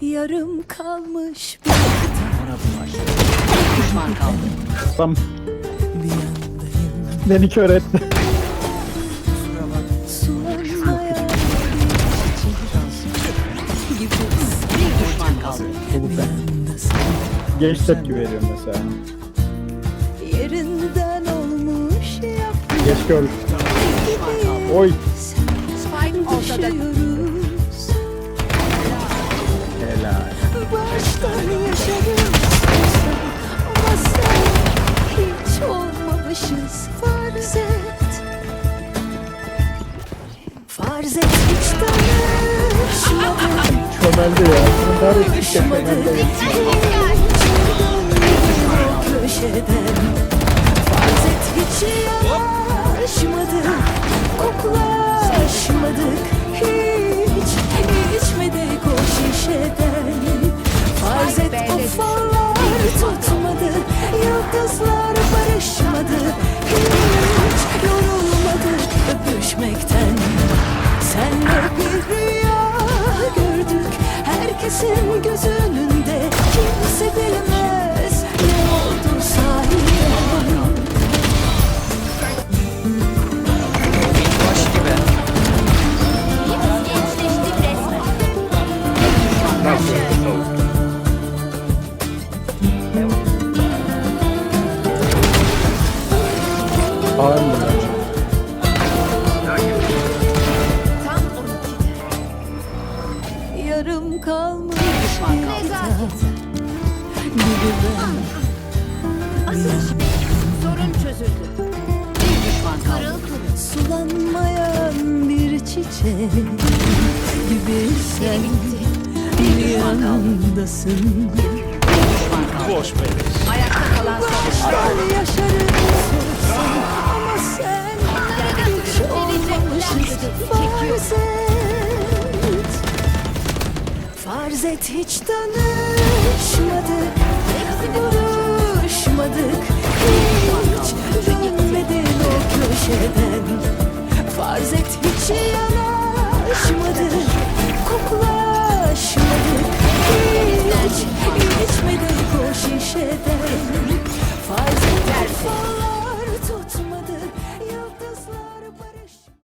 Yarım kalmış bir Düşman kaldı. Tam bir yandayım beni kör etti. Sulanmaya Bir düşman kaldı. Geç tepki veriyorum mesela. Yerinden olmuş yap Geç gör. Oy. Spike ortada. Düşüyoruz Farz et hiç tanışmadık Çömeldi ya. Şey Konuşmadık çömeldi. hiç köşeden Farz et hiç yaşmadık Koklaşmadık hiç içmedik o şişeden Farz et o fallar tutmadı Yıldızlar barışmadı Senle bir rüya gördük Herkesin göz önünde Kimse bilmez ne oldu sahiden Ağır mı? Kalmış Düşman kaldı. ben Sorun çözüldü. Bir düşman kaldı. Sulanmayan bir çiçek Gibi sen bir yandasın Düşman kaldı. Ayakta kalan son Baştan yaşarız olsan Ama sen hiç olmamışız Farz Farz hiç tanışmadık, buluşmadık